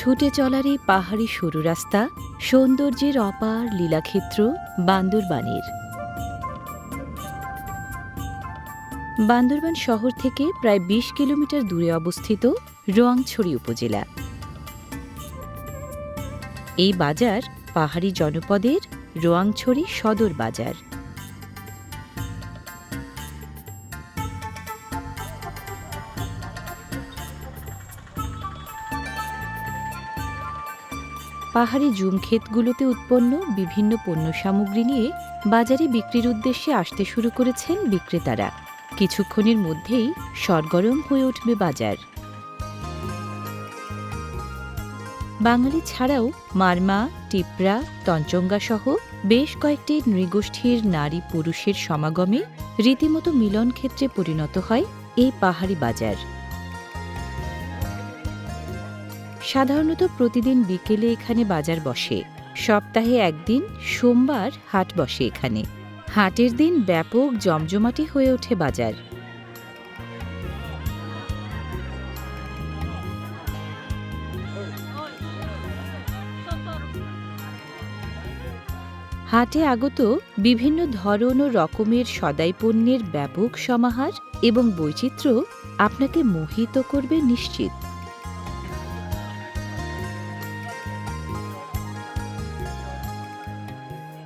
ছুটে চলার এই পাহাড়ি সরু রাস্তা সৌন্দর্যের অপার লীলাক্ষেত্র বান্দরবানের। বান্দরবান শহর থেকে প্রায় ২০ কিলোমিটার দূরে অবস্থিত রোয়াংছড়ি উপজেলা। এই বাজার পাহাড়ি জনপদের রোয়াংছড়ি সদর বাজার। পাহাড়ি জুম ক্ষেতগুলোতে উৎপন্ন বিভিন্ন পণ্য সামগ্রী নিয়ে বাজারে বিক্রির উদ্দেশ্যে আসতে শুরু করেছেন বিক্রেতারা। কিছুক্ষণের মধ্যেই সরগরম হয়ে উঠবে বাজার। বাঙালি ছাড়াও মারমা, টিপরা, তঞ্চঙ্গা সহ বেশ কয়েকটি নৃগোষ্ঠীর নারী পুরুষের সমাগমে রীতিমতো মিলন ক্ষেত্রে পরিণত হয় এই পাহাড়ি বাজার। সাধারণত প্রতিদিন বিকেলে এখানে বাজার বসে। সপ্তাহে একদিন, সোমবার হাট বসে এখানে। হাটের দিন ব্যাপক জমজমাটি হয়ে ওঠে বাজার। হাটে আগত বিভিন্ন ধরন ও রকমের সদাই পণ্যের ব্যাপক সমাহার এবং বৈচিত্র্য আপনাকে মোহিত করবে নিশ্চিত।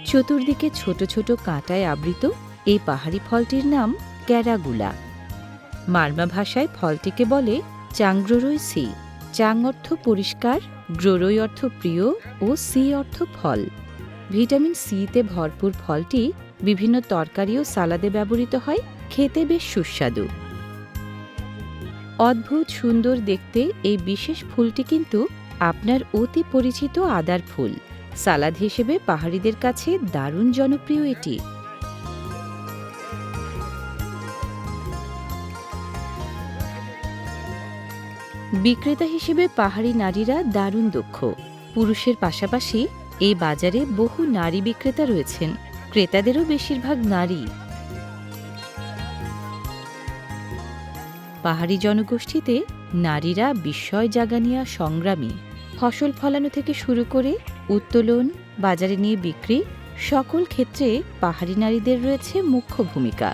চতুর্দিকে ছোট ছোট কাঁটায় আবৃত এই পাহাড়ি ফলটির নাম ক্যারাগুলা। মার্মা ভাষায় ফলটিকে বলে চাংগ্রোরই সি। চাং অর্থ পরিষ্কার, গ্রোরই অর্থ প্রিয় ও সি অর্থ ফল। ভিটামিন সিতে ভরপুর ফলটি বিভিন্ন তরকারি ও সালাদে ব্যবহৃত হয়, খেতে বেশ সুস্বাদু। অদ্ভুত সুন্দর দেখতে এই বিশেষ ফুলটি কিন্তু আপনার অতি পরিচিত আদার ফুল। সালাদ হিসেবে পাহাড়িদের কাছে দারুণ জনপ্রিয় এটি। বিক্রেতা হিসেবে পাহাড়ি নারীরা দারুণ দক্ষ। পুরুষের পাশাপাশি এই বাজারে বহু নারী বিক্রেতা রয়েছেন। ক্রেতাদেরও বেশিরভাগ নারী। পাহাড়ি জনগোষ্ঠীতে নারীরা বিস্ময় জাগানিয়া সংগ্রামী। ফসল ফলানো থেকে শুরু করে উত্তোলন, বাজারে নিয়ে বিক্রি, সকল ক্ষেত্রে পাহাড়ি নারীদের রয়েছে মুখ্য ভূমিকা।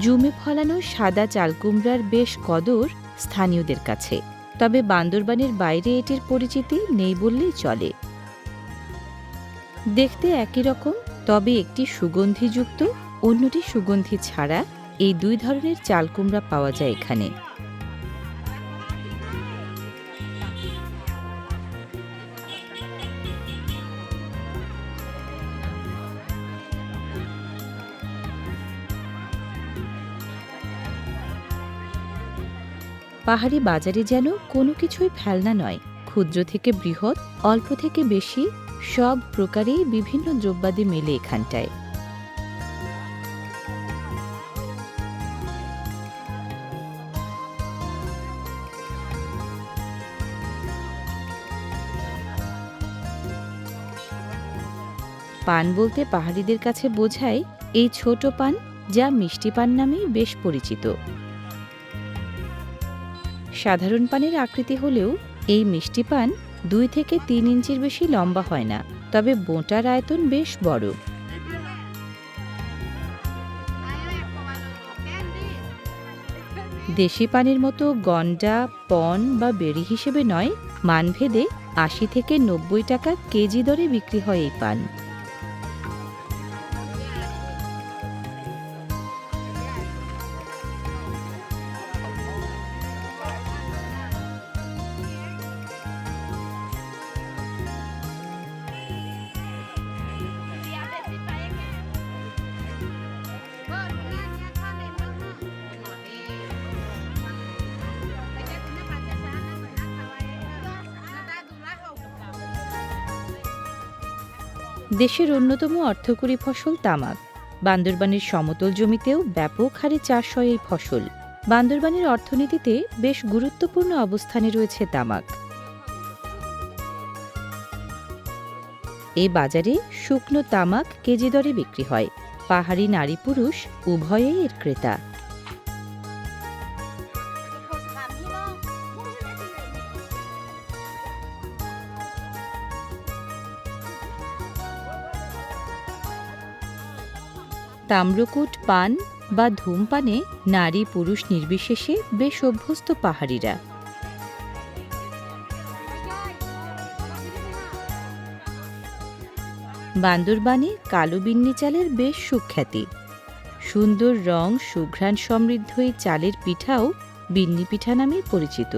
জুমে ফলানো সাদা চালকুমড়ার বেশ কদর স্থানীয়দের কাছে। তবে বান্দরবানের বাইরে এটির পরিচিতি নেই বললেই চলে। দেখতে একই রকম, তবে একটি সুগন্ধিযুক্ত, অন্যটি সুগন্ধি ছাড়া এই দুই ধরনের চাল কুমড়া পাওয়া যায় এখানে। পাহাড়ি বাজারে যেন কোনো কিছুই ফেলনা নয়। ক্ষুদ্র থেকে বৃহৎ, অল্প থেকে বেশি, সব প্রকারেই বিভিন্ন দ্রব্যাদি মেলে এখানটায়। পান বলতে পাহাড়িদের কাছে বোঝায় এই ছোট পান, যা মিষ্টি পান নামেই বেশ পরিচিত। সাধারণ পানের আকৃতি হলেও এই মিষ্টি পান দুই থেকে তিন ইঞ্চির বেশি লম্বা হয় না, তবে বোঁটার আয়তন বেশ বড়। দেশি পানের মতো গন্ডা, পন বা বেরি হিসেবে নয়, মানভেদে আশি থেকে নব্বই টাকা কেজি দরে বিক্রি হয় এই পান। দেশের অন্যতম অর্থকরী ফসল তামাক। বান্দরবানের সমতল জমিতেও ব্যাপক হারে চাষ হয় এই ফসল। বান্দরবানের অর্থনীতিতে বেশ গুরুত্বপূর্ণ অবস্থানে রয়েছে তামাক। এই বাজারে শুকনো তামাক কেজি দরে বিক্রি হয়। পাহাড়ি নারী পুরুষ উভয়েই এর ক্রেতা। তাম্রকূট, পান বা ধূমপানে নারী পুরুষ নির্বিশেষে বেশ অভ্যস্ত পাহাড়িরা। বান্দরবানে কালো বিন্নি চালের বেশ সুখ্যাতি। সুন্দর রং, সুঘ্রাণ সমৃদ্ধ এই চালের পিঠাও বিন্নি পিঠা নামেই পরিচিত।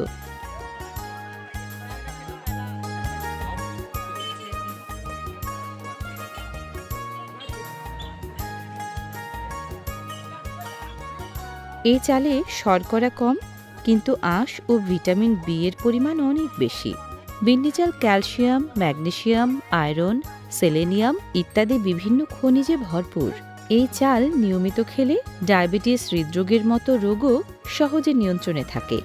এই চালে শর্করা কম, কিন্তু আঁশ ও ভিটামিন বি এর পরিমাণ অনেক বেশি। বিন্ডি চাল ক্যালসিয়াম ম্যাগনেশিয়াম আয়রন, সেলেনিয়াম ইত্যাদি বিভিন্ন খনিজে ভরপুর। এই চাল নিয়মিত খেলে ডায়াবেটিস হৃদরোগের মতো রোগও সহজে নিয়ন্ত্রণে থাকে।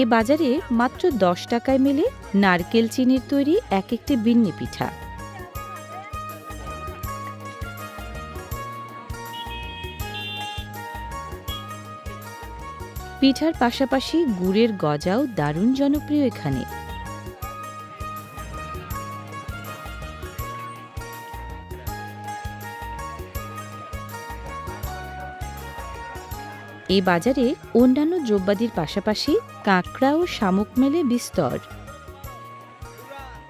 এ বাজারে মাত্র দশ টাকায় মেলে নারকেল চিনির তৈরি এক একটি বিন্নি পিঠা। পিঠার পাশাপাশি গুড়ের গজাও দারুণ জনপ্রিয় এখানে। এই বাজারে অন্যান্য দ্রব্যাদির পাশাপাশি কাঁকড়া ও শামুক মেলে বিস্তর।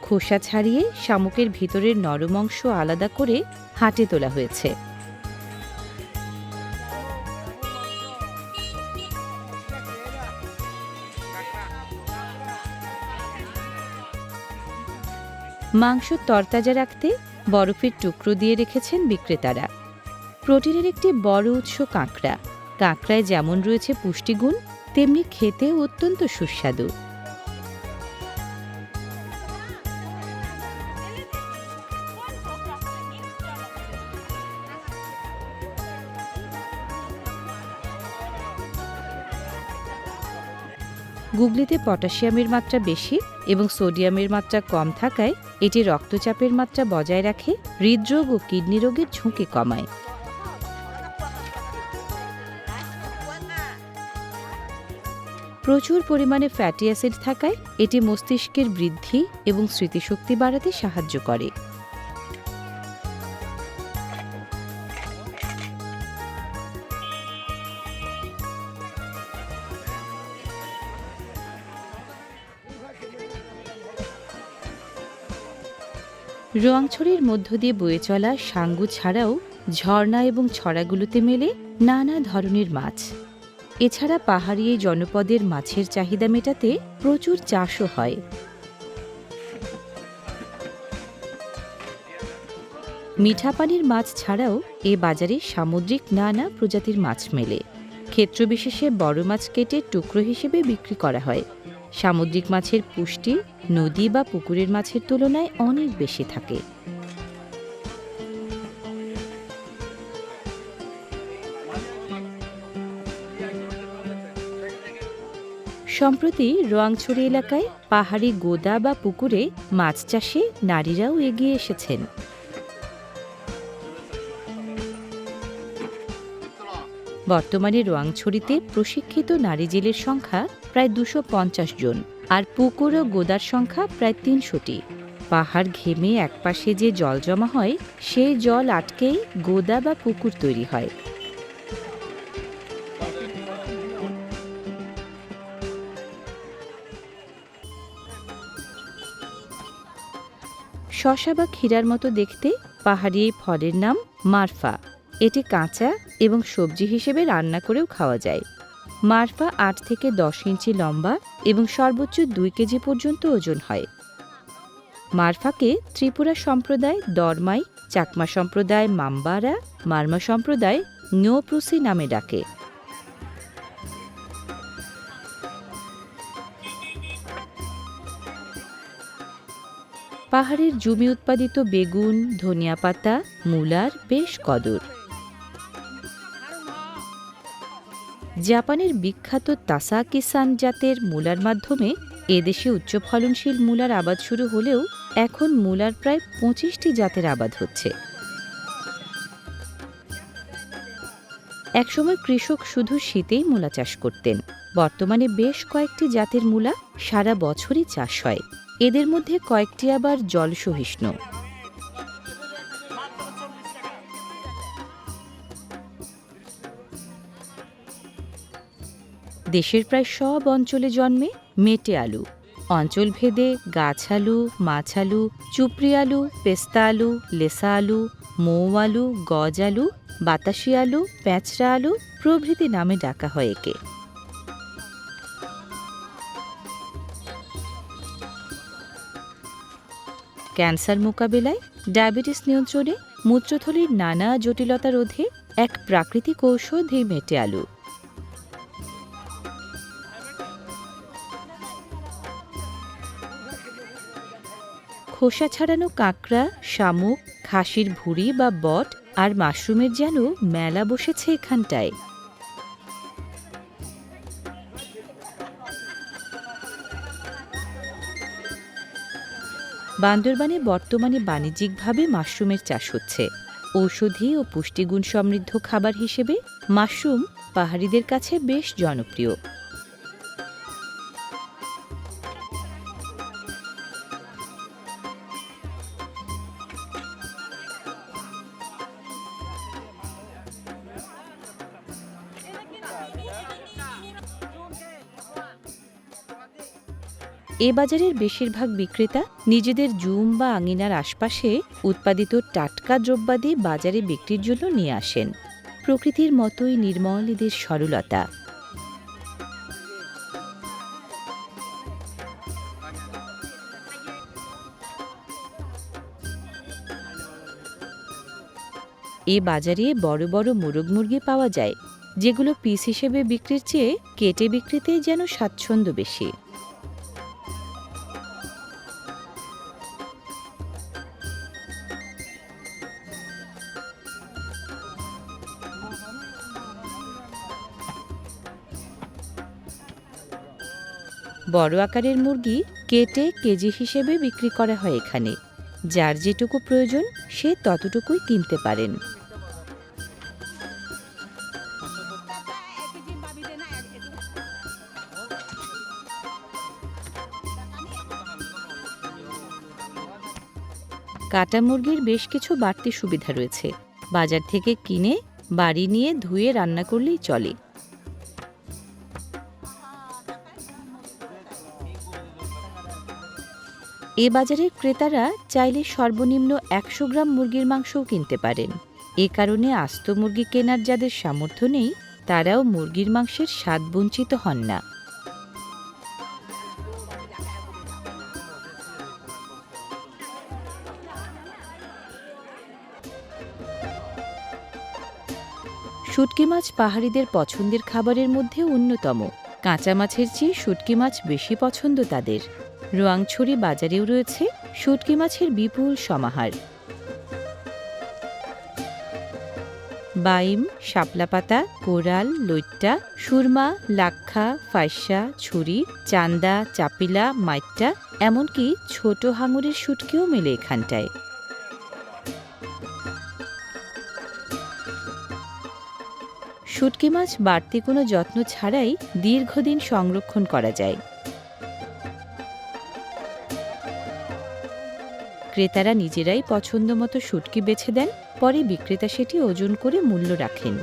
খোসা ছাড়িয়ে শামুকের ভিতরের নরম অংশ আলাদা করে হাটে তোলা হয়েছে। মাংস তরতাজা রাখতে বরফের টুকরো দিয়ে রেখেছেন বিক্রেতারা। প্রোটিনের একটি বড় উৎস কাঁকড়া। কাঁকড়ায় যেমন রয়েছে পুষ্টিগুণ, তেমনি খেতে অত্যন্ত সুস্বাদু। গুগলিতে পটাশিয়ামের মাত্রা বেশি এবং সোডিয়ামের মাত্রা কম থাকায় এটি রক্তচাপের মাত্রা বজায় রাখে, হৃদরোগ ও কিডনি রোগের ঝুঁকি কমায়। প্রচুর পরিমাণে ফ্যাটি অ্যাসিড থাকায় এটি মস্তিষ্কের বৃদ্ধি এবং স্মৃতিশক্তি বাড়াতে সাহায্য করে। রোয়াংছড়ির মধ্য দিয়ে বয়ে চলা সাঙ্গু ছাড়াও ঝর্ণা এবং ছড়াগুলোতে মেলে নানা ধরনের মাছ। এছাড়া পাহাড়ি এই জনপদের মাছের চাহিদা মেটাতে প্রচুর চাষও হয়। মিঠা পানির মাছ ছাড়াও এ বাজারে সামুদ্রিক নানা প্রজাতির মাছ মেলে। ক্ষেত্রবিশেষে বড় মাছ কেটে টুকরো হিসেবে বিক্রি করা হয়। সামুদ্রিক মাছের পুষ্টি নদী বা পুকুরের মাছের তুলনায় অনেক বেশি থাকে। সম্প্রতি রোয়াংছড়ি এলাকায় পাহাড়ি গোদা বা পুকুরে মাছ চাষে নারীরাও এগিয়ে এসেছেন। বর্তমানে রোয়াংছড়িতে প্রশিক্ষিত নারী জেলের সংখ্যা প্রায় দুশো জন আর পুকুর ও গোদার সংখ্যা প্রায় তিনশোটি। পাহাড় ঘেমে একপাশে যে জল জমা হয় সেই জল আটকেই গোদা বা পুকুর তৈরি হয়। শশা বা ক্ষীরার মতো দেখতে পাহাড়ি এই ফলের নাম মারফা। এটি কাঁচা এবং সবজি হিসেবে রান্না করেও খাওয়া যায়। মারফা আট থেকে দশ ইঞ্চি লম্বা এবং সর্বোচ্চ দুই কেজি পর্যন্ত ওজন হয়। মারফাকে ত্রিপুরা সম্প্রদায়, দরমাই, চাকমা সম্প্রদায় মাম্বারা মারমা সম্প্রদায় নোপ্রুসি নামে ডাকে। পাহাড়ের জমি উৎপাদিত বেগুন, ধনিয়া পাতা, মূলার বেশ কদর। জাপানের বিখ্যাত তাসাকিসান জাতের মূলার মাধ্যমে এদেশে উচ্চ ফলনশীল মূলার আবাদ শুরু হলেও এখন মূলার প্রায় পঁচিশটি জাতের আবাদ হচ্ছে। একসময় কৃষক শুধু শীতেই মূলা চাষ করতেন। বর্তমানে বেশ কয়েকটি জাতের মূলা সারা বছরই চাষ হয়। এদের মধ্যে কয়েকটি আবার জলসহিষ্ণু। দেশের প্রায় সব অঞ্চলে জন্মে মেটে আলু। অঞ্চলভেদে গাছ আলু, মাছ আলু, চুপড়ি আলু, পেস্তা আলু, লেসা আলু, মৌ আলু, গজ আলু, বাতাসি আলু, প্যাঁচড়া আলু প্রভৃতি নামে ডাকা হয় একে। ক্যান্সার মোকাবেলায়, ডায়াবেটিস নিয়ন্ত্রণে, মূত্রথলির নানা জটিলতা রোধে এক প্রাকৃতিক ঔষধ এই মেটে আলু। খোসা ছাড়ানো কাঁকড়া, শামুক, খাসির ভুঁড়ি বা বট আর মাশরুমের যেন মেলা বসেছে এখানটায়। বান্দরবানে বর্তমানে বাণিজ্যিকভাবে মাশরুমের চাষ হচ্ছে। ঔষধি ও পুষ্টিগুণ সমৃদ্ধ খাবার হিসেবে মাশরুম পাহাড়িদের কাছে বেশ জনপ্রিয়। এ বাজারের বেশিরভাগ বিক্রেতা নিজেদের জুম বা আঙিনার আশপাশে উৎপাদিত টাটকা দ্রব্যাদি বাজারে বিক্রির জন্য নিয়ে আসেন। প্রকৃতির মতোই নির্মল এদের সরলতা। এ বাজারে বড় বড় মোরগ মুরগি পাওয়া যায়, যেগুলো পিস হিসেবে বিক্রির চেয়ে কেটে বিক্রিতেই যেন স্বাচ্ছন্দ্য বেশি। বড় আকারের মুরগি কেটে কেজি হিসেবে বিক্রি করা হয় এখানে। যার যেটুকু প্রয়োজন, সে ততটুকুই কিনতে পারেন। কাটা মুরগির বেশ কিছু বাড়তি সুবিধা রয়েছে। বাজার থেকে কিনে, বাড়ি নিয়ে ধুয়ে রান্না করলেই চলে। এ বাজারের ক্রেতারা চাইলে সর্বনিম্ন একশো গ্রাম মুরগির মাংসও কিনতে পারেন। এ কারণে আস্ত মুরগি কেনার যাদের সামর্থ্য নেই, তারাও মুরগির মাংসের স্বাদ বঞ্চিত হন না। শুটকি মাছ পাহাড়িদের পছন্দের খাবারের মধ্যে অন্যতম। কাঁচা মাছের চেয়ে শুটকি মাছ বেশি পছন্দ তাদের। রোয়াংছড়ি বাজারেও রয়েছে শুটকি মাছের বিপুল সমাহার। বাইম, শাপলা পাতা, কোরাল, লইট্টা, সুরমা, লাক্ষা, ফাইসা, ছুরি, চান্দা, চাপিলা, মাইট্টা, এমনকি ছোট হাঙরের শুটকিও মেলে এখানটায়। শুটকি মাছ বাড়তি কোনো যত্ন ছাড়াই দীর্ঘদিন সংরক্ষণ করা যায়। ক্রেতারা নিজেরাই পছন্দ মতো শুটকি বেছে দেন, পরে বিক্রেতা সেটি ওজন করে মূল্য রাখেন।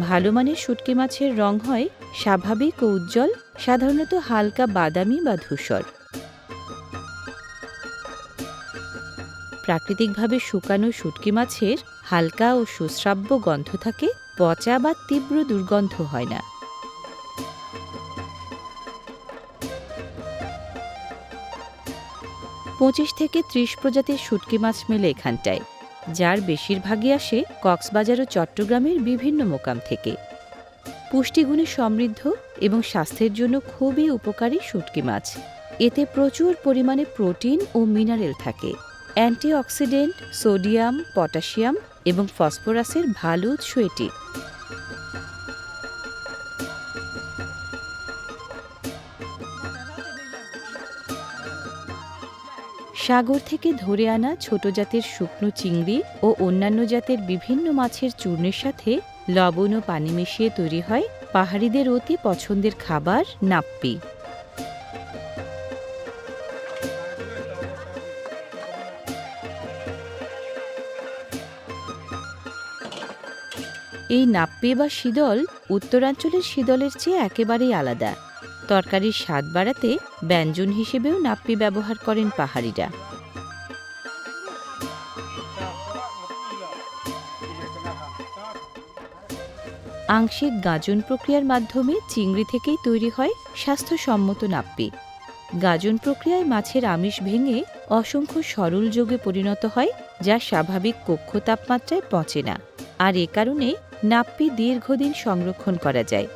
ভালো মানের শুটকি মাছের রং হয় স্বাভাবিক ও উজ্জ্বল, সাধারণত হালকা বাদামি বা ধূসর। প্রাকৃতিকভাবে শুকানো শুটকি মাছের হালকা ও সুশ্রাব্য গন্ধ থাকে, পচা বা তীব্র দুর্গন্ধ হয় না। পঁচিশ থেকে ত্রিশ প্রজাতির শুটকি মাছ মেলে এখানটায়। যার বেশিরভাগই আসে কক্সবাজার ও চট্টগ্রামের বিভিন্ন মোকাম থেকে। পুষ্টিগুণে সমৃদ্ধ এবং স্বাস্থ্যের জন্য খুবই উপকারী শুটকি মাছ। এতে প্রচুর পরিমাণে প্রোটিন ও মিনারেল থাকে। অ্যান্টিঅক্সিডেন্ট, সোডিয়াম, পটাশিয়াম এবং ফসফরাসের ভালো উৎস এটি। সাগর থেকে ধরে আনা ছোট জাতের শুকনো চিংড়ি ও অন্যান্য জাতের বিভিন্ন মাছের চূর্ণের সাথে লবণ ও পানি মিশিয়ে তৈরি হয় পাহাড়িদের অতি পছন্দের খাবার নাপ্পি। এই নাপ্পি বা শীদল উত্তরাঞ্চলের শীদলের চেয়ে একেবারেই আলাদা। তরকারির স্বাদ বাড়াতে ব্যঞ্জন হিসেবেও নাপ্পি ব্যবহার করেন পাহাড়িরা। আংশিক গাজন প্রক্রিয়ার মাধ্যমে চিংড়ি থেকেই তৈরি হয় স্বাস্থ্যসম্মত নাপ্পি। গাজন প্রক্রিয়ায় মাছের আমিষ ভেঙে অসংখ্য সরল যোগে পরিণত হয়, যা স্বাভাবিক কক্ষ তাপমাত্রায় পচে না। আর এ কারণে নাপ্পি দীর্ঘদিন সংরক্ষণ করা যায়।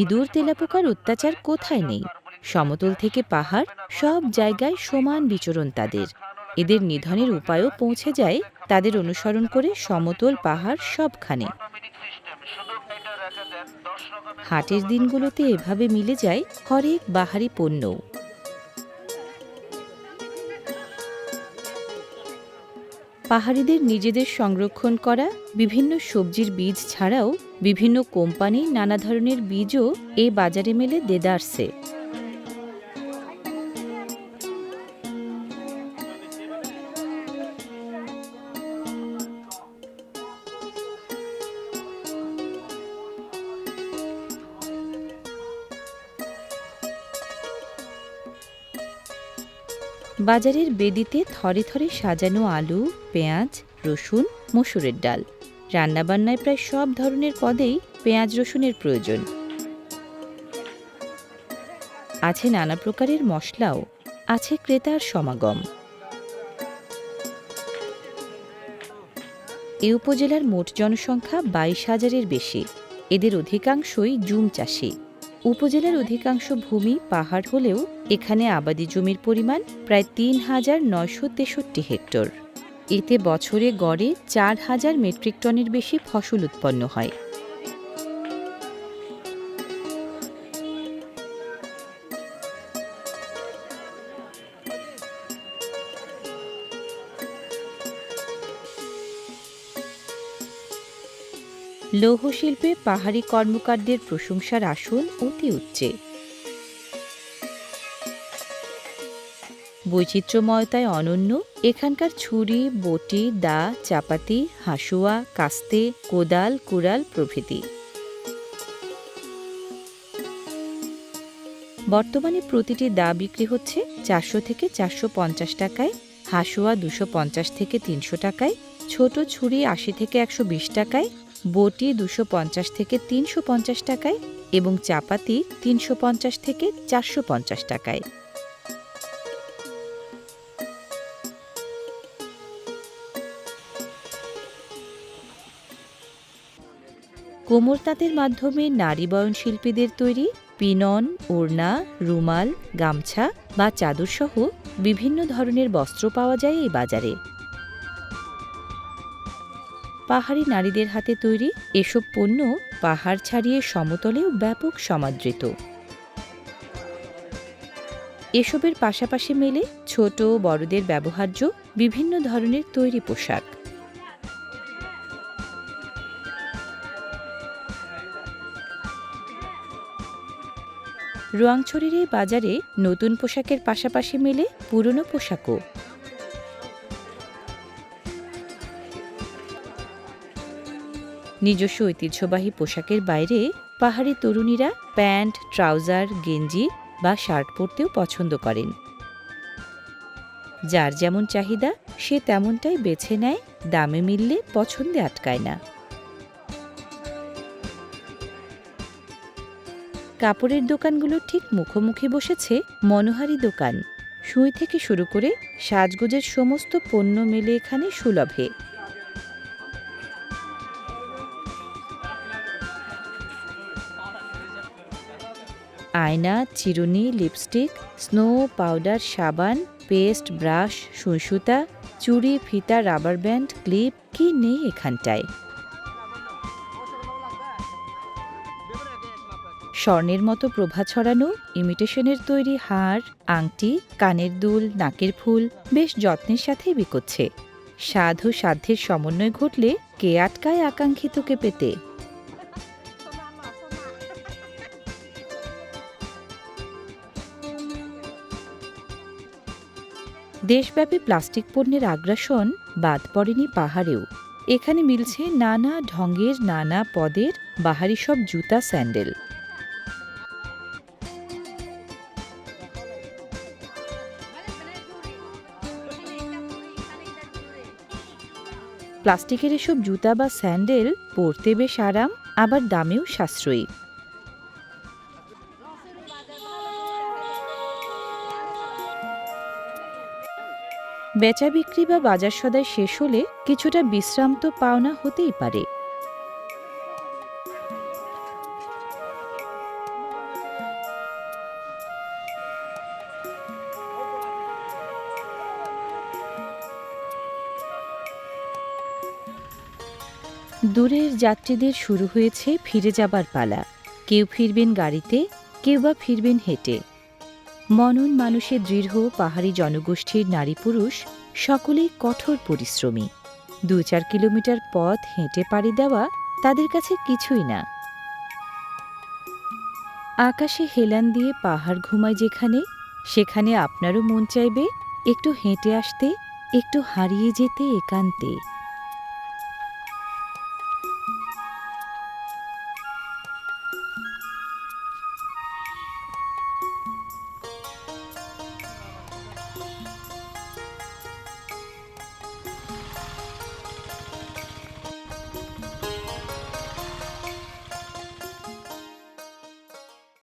ইঁদুর, তেলাপোকার অত্যাচার কোথায় নেই? সমতল থেকে পাহাড়, সব জায়গায় সমান বিচরণ তাদের। এদের নিধনের উপায়ও পৌঁছে যায় তাদের অনুসরণ করে সমতল পাহাড় সবখানে। হাটের দিনগুলোতে এভাবে মিলে যায় হরেক বাহারি পণ্যও। পাহাড়িদের নিজেদের সংরক্ষণ করা, বিভিন্ন সবজির বীজ ছাড়াও বিভিন্ন কোম্পানি নানা ধরনের বীজও এই বাজারে মেলে দেদারসে। বাজারের বেদিতে থরে থরে সাজানো আলু, পেঁয়াজ, রসুন, মসুরের ডাল। রান্নাবান্নায় প্রায় সব ধরনের পদেই পেঁয়াজ রসুনের প্রয়োজন। আছে নানা প্রকারের মশলাও, আছে ক্রেতার সমাগম। এ উপজেলার মোট জনসংখ্যা বাইশ হাজারের বেশি। এদের অধিকাংশই জুম চাষি। উপজেলার অধিকাংশ ভূমি পাহাড় হলেও এখানে আবাদি জমির পরিমাণ প্রায় তিন হাজার নয়শো তেষট্টি হেক্টর। এতে বছরে গড়ে চার হাজার মেট্রিক টনের বেশি ফসল উৎপন্ন হয়। লৌহ শিল্পে পাহাড়ি কর্মকারদের প্রশংসার আসন অতি উচ্চে। বৈচিত্র্যময়তায় অনন্য এখানকার ছুরি, বটি, দা, চাপাতি, হাসুয়া, কাস্তে, কোদাল, কুড়াল প্রভৃতি। বর্তমানে প্রতিটি দা বিক্রি হচ্ছে চারশো থেকে চারশো পঞ্চাশ টাকায়, হাসুয়া দুশো পঞ্চাশ থেকে তিনশো টাকায়, ছোট ছুরি আশি থেকে একশো বিশ টাকায়, বটি দুশো পঞ্চাশ থেকে তিনশো পঞ্চাশ টাকায় এবং চাপাতি তিনশো পঞ্চাশ থেকে চারশো পঞ্চাশ টাকায়। কোমর তাঁতের মাধ্যমে নারী বয়ন শিল্পীদের তৈরি পিনন, ওড়না, রুমাল, গামছা বা চাদরসহ বিভিন্ন ধরনের বস্ত্র পাওয়া যায় এই বাজারে। পাহাড়ি নারীদের হাতে তৈরি এসব পণ্য পাহাড় ছাড়িয়ে সমতলেও ব্যাপক সমাদৃত। এসবের পাশাপাশি মেলে ছোট বড়দের ব্যবহার্য বিভিন্ন ধরনের তৈরি পোশাক। রোয়াংছড়ির এই বাজারে নতুন পোশাকের পাশাপাশি মেলে পুরনো পোশাকও। নিজস্ব ঐতিহ্যবাহী পোশাকের বাইরে পাহাড়ি তরুণীরা প্যান্ট, ট্রাউজার, গেঞ্জি বা শার্ট পরতেও পছন্দ করেন। যার যেমন চাহিদা, সে তেমনটাই বেছে নেয়, দামে মিললে পছন্দে আটকায় না। কাপড়ের দোকানগুলো ঠিক মুখোমুখি বসেছে মনোহারি দোকান। সুই থেকে শুরু করে সাজগোজের সমস্ত পণ্য মেলে এখানে সুলভে। আয়না, চিরুনি, লিপস্টিক, স্নো, পাউডার, সাবান, পেস্ট, ব্রাশ সুঁসুতা চুড়ি, ফিতা, রাবার ব্যান্ড, ক্লিপ, কি নেই এখানটায়। স্বর্ণের মতো প্রভা ছড়ানো ইমিটেশনের তৈরি হার আংটি, কানের দুল, নাকের ফুল বেশ যত্নের সাথেই বিকোচ্ছে। সাধ ও সাধ্যের সমন্বয় ঘটলে কে আটকায় আকাঙ্ক্ষিতকে পেতে? দেশব্যাপী প্লাস্টিক পণ্যের আগ্রাসন বাদ পড়েনি পাহাড়েও। এখানে মিলছে নানা ঢঙ্গের নানা পদের বাহারি সব জুতা স্যান্ডেল। প্লাস্টিকের এসব জুতা বা স্যান্ডেল পরতে বেশ আরাম, আবার দামেও সাশ্রয়ী। বেচা বিক্রি বা বাজার সদায় শেষ হলে কিছুটা বিশ্রাম তো পাওনা হতেই পারে। দূরের যাত্রীদের শুরু হয়েছে ফিরে যাবার পালা। কেউ ফিরবেন গাড়িতে, কেউ বা ফিরবেন হেঁটে। মনন মানুষের দৃঢ়, পাহাড়ি জনগোষ্ঠীর নারী পুরুষ সকলেই কঠোর পরিশ্রমী। দু চার কিলোমিটার পথ হেঁটে পাড়ি দেওয়া তাদের কাছে কিছুই না। আকাশে হেলান দিয়ে পাহাড় ঘুমায় যেখানে, সেখানে আপনারও মন চাইবে একটু হেঁটে আসতে, একটু হারিয়ে যেতে একান্তে।